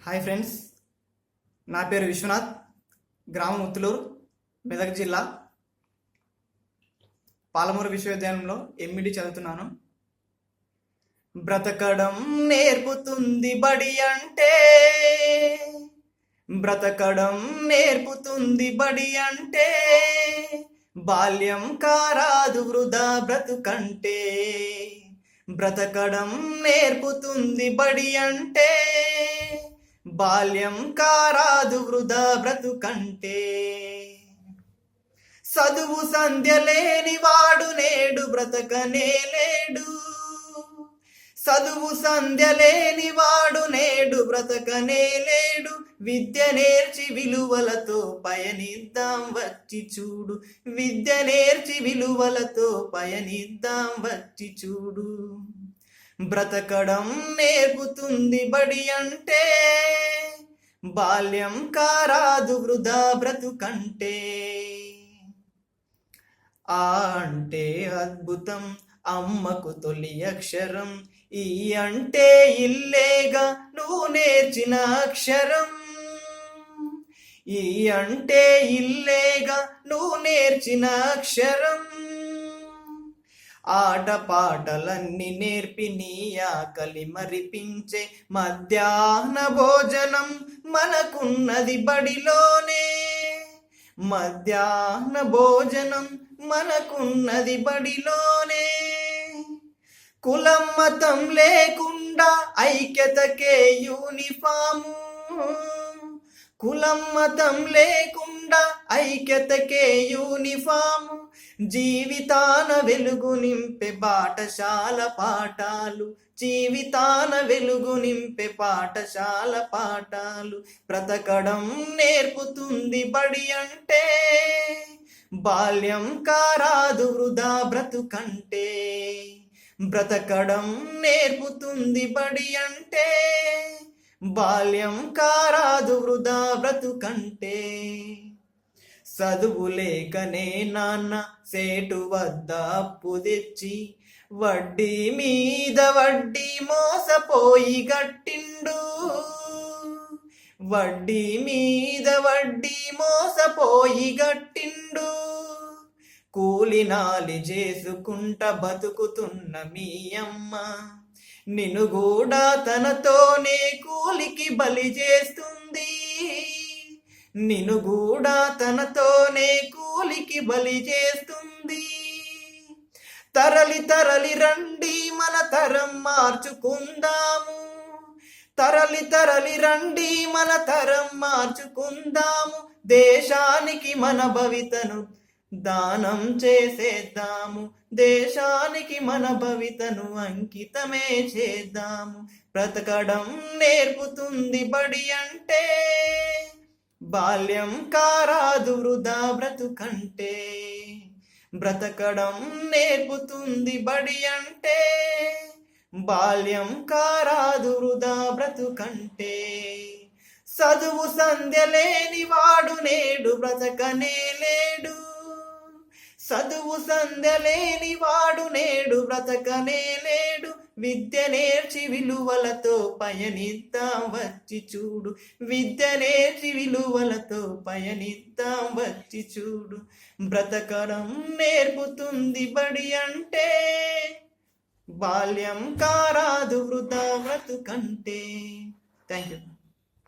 Hi friends నా పేరు విశ్వనాథ్ గ్రామం ఉత్తులూరు మెదక్ జిల్లా పాలమూరు విశ్వవిద్యాలయంలో ఎంఈడి చదువుతున్నాను. బ్రతకడం నేర్పుతుంది బడి అంటే బ్రతకడం నేర్పుతుంది బడి అంటే బాల్యం కారాదు వృధా బ్రతుకంటే బ్రతకడం నేర్పుతుంది బడి అంటే బాల్యం కారాదు వృధా బ్రతుకంటే. చదువు సంధ్య లేని వాడు నేడు బ్రతకనే లేడు. చదువు సంధ్య లేని వాడు నేడు బ్రతకనే లేడు. విద్య నేర్చి విలువలతో పయనిద్దాం వచ్చి చూడు. విద్య నేర్చి విలువలతో పయనిద్దాం వచ్చి చూడు. బ్రతకడం నేర్పుతుంది బడి అంటే బాల్యం కారాదు వృధా బ్రతుకంటే. ఆ అంటే అద్భుతం అమ్మకు తొలి అక్షరం. ఈ అంటే ఇల్లేగా నువ్వు నేర్చిన అక్షరం. ఈ అంటే ఇల్లేగా నువ్వు నేర్చిన అక్షరం. ఆటపాటలన్నీ నేర్పి నీ ఆకలి మరిపించే మధ్యాహ్న భోజనం. మనకున్నది బడిలోనే. మధ్యాహ్న భోజనం మనకున్నది బడిలోనే. కులం మతం లేకుండా ఐక్యతకే యూనిఫాము. కులం మతం లేకుండా ఐక్యతకే యూనిఫాము. జీవితాన వెలుగు నింపే పాఠశాల పాఠాలు జీవితాన వెలుగు నింపే పాఠశాల పాఠాలు. బ్రతకడం నేర్పుతుంది బడి అంటే బాల్యం కారాదు వృధా బ్రతుకంటే. బ్రతకడం నేర్పుతుంది బడి అంటే బాల్యం కారాదు వృధా బ్రతుకంటే. చదువు లేకనే నాన్న సేటు వద్ద అప్పు తెచ్చి వడ్డీ మీద వడ్డీ మోసపోయి గట్టిండు. వడ్డీ మీద వడ్డీ మోసపోయి గట్టిండు. కూలినాలి చేసుకుంట బతుకుతున్న మీ అమ్మ. నిన్ను కూడా తనతోనే కూలికి బలి చేస్తుంది. నిన్ను కూడా తనతోనే కూలికి బలి చేస్తుంది. తరలి తరలి రండి మన తరం మార్చుకుందాము. తరలి తరలి రండి మన తరం మార్చుకుందాము. దేశానికి మన భవితను దానం చేసేద్దాము. దేశానికి మన భవితను అంకితమే చేద్దాము. బ్రతకడం నేర్పుతుంది బడి అంటే. బాల్యం కారాదు వృధా బ్రతుకంటే. బ్రతకడం నేర్పుతుంది బడి అంటే. బాల్యం కారాదు వృధా బ్రతుకంటే. చదువు సంధ్య లేని వాడు నేడు బ్రతకనే లేడు. చదువు సంధ్య లేని వాడు నేడు బ్రతకనే లేడు. విద్య నేర్చి విలువలతో పయనిద్దాం వచ్చి చూడు. విద్య నేర్చి విలువలతో పయనిద్దాం వచ్చి చూడు. బ్రతకడం నేర్పుతుంది బడి అంటే బాల్యం కారాదు వృధా బ్రతుకంటే. Thank you